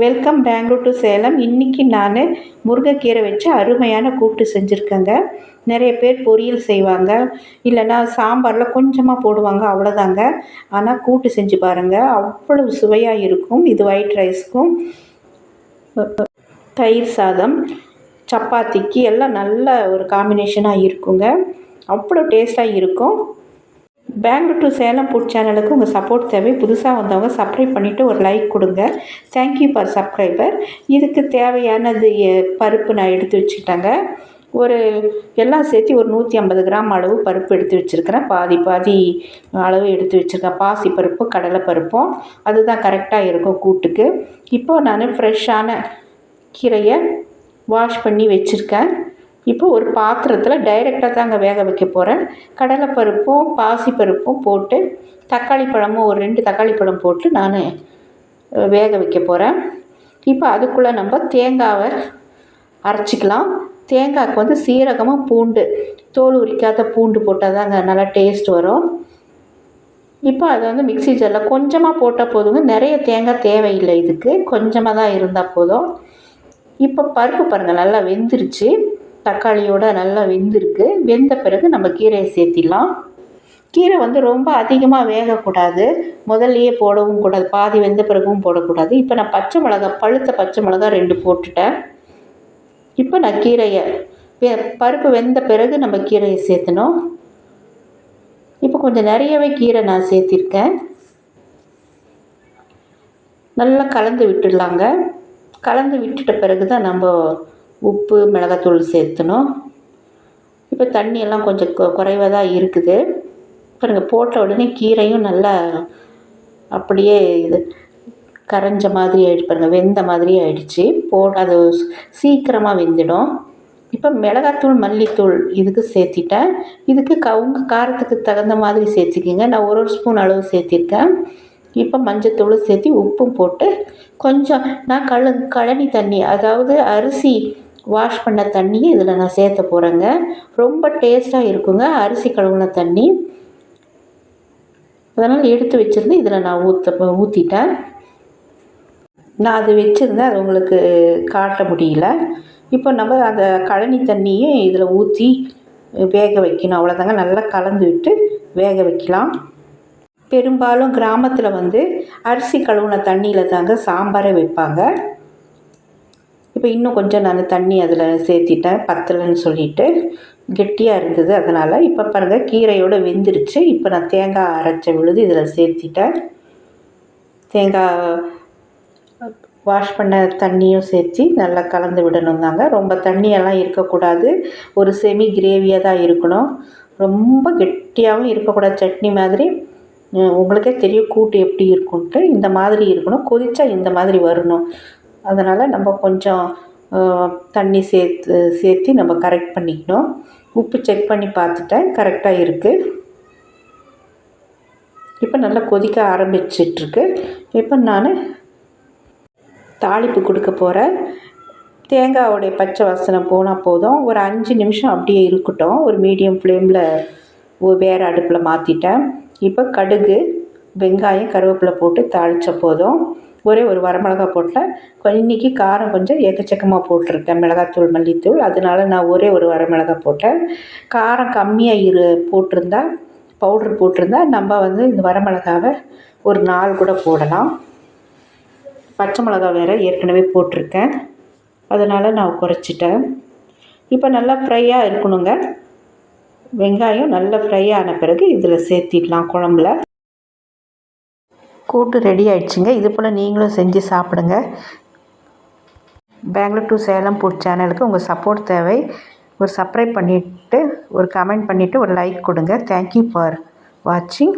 Welcome Bangalore to Salem இன்றைக்கி நான் முருங்கைக்கீரை வச்சு அருமையான கூட்டு செஞ்சுருக்கேங்க. நிறைய பேர் பொரியல் செய்வாங்க. இல்லைன்னா சாம்பாரில் கொஞ்சமாக போடுவாங்க அவ்வளோதாங்க ஆனால் கூட்டு செஞ்சு பாருங்கள் அவ்வளவு சுவையாக இருக்கும். இது ஒயிட் ரைஸ்க்கும் தயிர் சாதம் சப்பாத்திக்கு எல்லாம் நல்ல ஒரு காம்பினேஷனாக இருக்குங்க. அவ்வளோ டேஸ்ட்டாக இருக்கும். பெங்களூர் டு சேலம் ஃபுட் சேனலுக்கு உங்கள் சப்போர்ட் தேவை. புதுசாக வந்தவங்க சப்ஸ்கிரைப் பண்ணிவிட்டு ஒரு லைக் கொடுங்க. தேங்க்யூ ஃபார் சப்ஸ்கிரைபர் இதுக்கு தேவையானது பருப்பு நான் எடுத்து வச்சுக்கிட்டேங்க. ஒரு எல்லாம் சேர்த்து ஒரு நூற்றி ஐம்பது கிராம் அளவு பருப்பு எடுத்து வச்சுருக்கிறேன். பாதி பாதி அளவு எடுத்து வச்சுருக்கேன். பாசி பருப்பும் கடலை பருப்பும் அதுதான் கரெக்டாக இருக்கும் கூட்டுக்கு. இப்போது நான் ஃப்ரெஷ்ஷான கீரையை வாஷ் பண்ணி வச்சுருக்கேன். இப்போ ஒரு பாத்திரத்தில் டைரெக்டாக தாங்க வேக வைக்க போகிறேன் கடலைப்பருப்பும் பாசிப்பருப்பும் போட்டு தக்காளி பழமும் ஒரு ரெண்டு தக்காளி பழம் போட்டு நான் வேக வைக்க போகிறேன் இப்போ அதுக்குள்ளே நம்ம தேங்காவை அரைச்சிக்கலாம். தேங்காய்க்கு வந்து சீரகமும் பூண்டு தோல் உரிக்காத பூண்டு போட்டால் தாங்க நல்லா டேஸ்ட் வரும். இப்போ அதை வந்து மிக்ஸி ஜாரில் கொஞ்சமாக போட்டால் போதுங்க. நிறைய தேங்காய் தேவையில்லை இதுக்கு. கொஞ்சமாக தான் இருந்தால் போதும். இப்போ பருப்பு பாருங்கள் நல்லா வெந்துருச்சு. தக்காளியோட நல்லா வெந்திருக்கு. வெந்த பிறகு நம்ம கீரையை சேர்த்திடலாம். கீரை வந்து ரொம்ப அதிகமாக வேகக்கூடாது. முதல்லையே போடவும் கூடாது. பாதி வெந்த பிறகும் போடக்கூடாது. இப்போ நான் பச்சை மிளகா பழுத்த பச்சை மிளகா ரெண்டு போட்டுட்டேன். இப்போ நான் கீரையை பருப்பு வெந்த பிறகு நம்ம கீரையை சேர்த்தணும். இப்போ கொஞ்சம் நிறையவே கீரை நான் சேர்த்திருக்கேன். நல்லா கலந்து விட்டுடலாங்க. கலந்து விட்டுட்ட பிறகு தான் நம்ம உப்பு மிளகாத்தூள் சேர்த்தணும். இப்போ தண்ணியெல்லாம் கொஞ்சம் கொ குறைவாக தான் இருக்குது. பாருங்கள் போட்ட உடனே கீரையும் நல்லா அப்படியே இது கரைஞ்ச மாதிரி ஆயிடுச்சு பாருங்கள் வெந்த மாதிரி ஆயிடுச்சு. போ அது சீக்கிரமாக வெந்துடும். இப்போ மிளகாத்தூள் மல்லித்தூள் இதுக்கு சேர்த்திட்டேன். இதுக்கு க உங்கள் காரத்துக்கு தகுந்த மாதிரி சேர்த்துக்கிங்க. நான் ஒரு ஒரு ஸ்பூன் அளவு சேர்த்திருக்கேன். இப்போ மஞ்சத்தூள் சேர்த்து உப்பும் போட்டு கொஞ்சம் நான் கழு கழனி தண்ணி அதாவது அரிசி வாஷ் பண்ண தண்ணியை இதில் நான் சேர்த்த போகிறேங்க ரொம்ப டேஸ்ட்டாக இருக்குங்க. அரிசி கழுவுன தண்ணி. அதனால் எடுத்து வச்சுருந்து இதில் நான் ஊற்ற ஊற்றிட்டேன் நான் அது வச்சுருந்தேன். அது உங்களுக்கு காட்ட முடியல. இப்போ நம்ம அந்த கழனி தண்ணியை இதில் ஊற்றி வேக வைக்கணும். அவ்வளோதாங்க நல்லா கலந்து விட்டு வேக வைக்கலாம். பெரும்பாலும் கிராமத்தில் வந்து அரிசி கழுவுன தண்ணியில் தாங்க சாம்பாரே வைப்பாங்க. இப்போ இன்னும் கொஞ்சம் நான் தண்ணி அதில் சேர்த்திட்டேன் பத்தலைன்னு சொல்லிட்டு. கெட்டியாக இருந்தது அதனால். இப்போ பாருங்கள் கீரையோடு வெந்துருச்சு. இப்போ நான் தேங்காய் அரைச்ச விழுது இதில் சேர்த்திட்டேன். தேங்காய் வாஷ் பண்ண தண்ணியும் சேர்த்து நல்லா கலந்து விடணும் தாங்க. ரொம்ப தண்ணியெல்லாம் இருக்கக்கூடாது. ஒரு செமி கிரேவியாக தான் இருக்கணும். ரொம்ப கெட்டியாகவும் இருக்கக்கூடாது. சட்னி மாதிரி உங்களுக்கே தெரியும் கூட்டு எப்படி இருக்கும்ன்ட்டு இந்த மாதிரி இருக்கணும். கொதிச்சா இந்த மாதிரி வரணும். அதனால் நம்ம கொஞ்சம் தண்ணி சேர்த்து சேர்த்து நம்ம கரெக்ட் பண்ணிக்கணும். உப்பு செக் பண்ணி பார்த்துட்டேன். கரெக்டாக இருக்குது இப்போ நல்லா கொதிக்க ஆரம்பிச்சிட்ருக்கு. இப்போ நான் தாளிப்பு கொடுக்க போகிறேன் தேங்காயோடைய பச்சை வாசனை போனால் போதும். ஒரு அஞ்சு நிமிஷம் அப்படியே இருக்கட்டும். ஒரு மீடியம் ஃப்ளேமில் வேறு அடுப்பில் மாற்றிட்டேன் இப்போ கடுகு வெங்காயம் கருவேப்பிலை போட்டு தாளித்த போதும். ஒரே ஒரு வரமிளகா போட்டேன் இன்றைக்கி இன்னைக்கு காரம் கொஞ்சம் எக்கச்சக்கமாக போட்டிருக்கேன். மிளகாத்தூள் மல்லித்தூள். அதனால நான் ஒரே ஒரு வரமிளகா போட்டேன். காரம் கம்மியாக இரு போட்டிருந்தா பவுட்ரு போட்டிருந்தா நம்ம வந்து இந்த வரமிளகாவை ஒரு நாலு கூட போடலாம். பச்சை மிளகா வேறு ஏற்கனவே போட்டிருக்கேன். அதனால் நான் குறைச்சிட்டேன். இப்போ நல்லா ஃப்ரையாக இருக்கணுங்க. வெங்காயம் நல்லா ஃப்ரை ஆன பிறகு இதில் சேர்த்திடலாம் குழம்புல. கூட்டு ரெடி ஆயிடுச்சுங்க. இது போல் நீங்களும் செஞ்சு சாப்பிடுங்க. பெங்களூர் டு சேலம் ஃபுட் சேனலுக்கு உங்கள் சப்போர்ட் தேவை. ஒரு சப்ஸ்கிரைப் பண்ணிவிட்டு ஒரு கமெண்ட் பண்ணிவிட்டு ஒரு லைக் கொடுங்க. தேங்க்யூ ஃபார் வாட்சிங்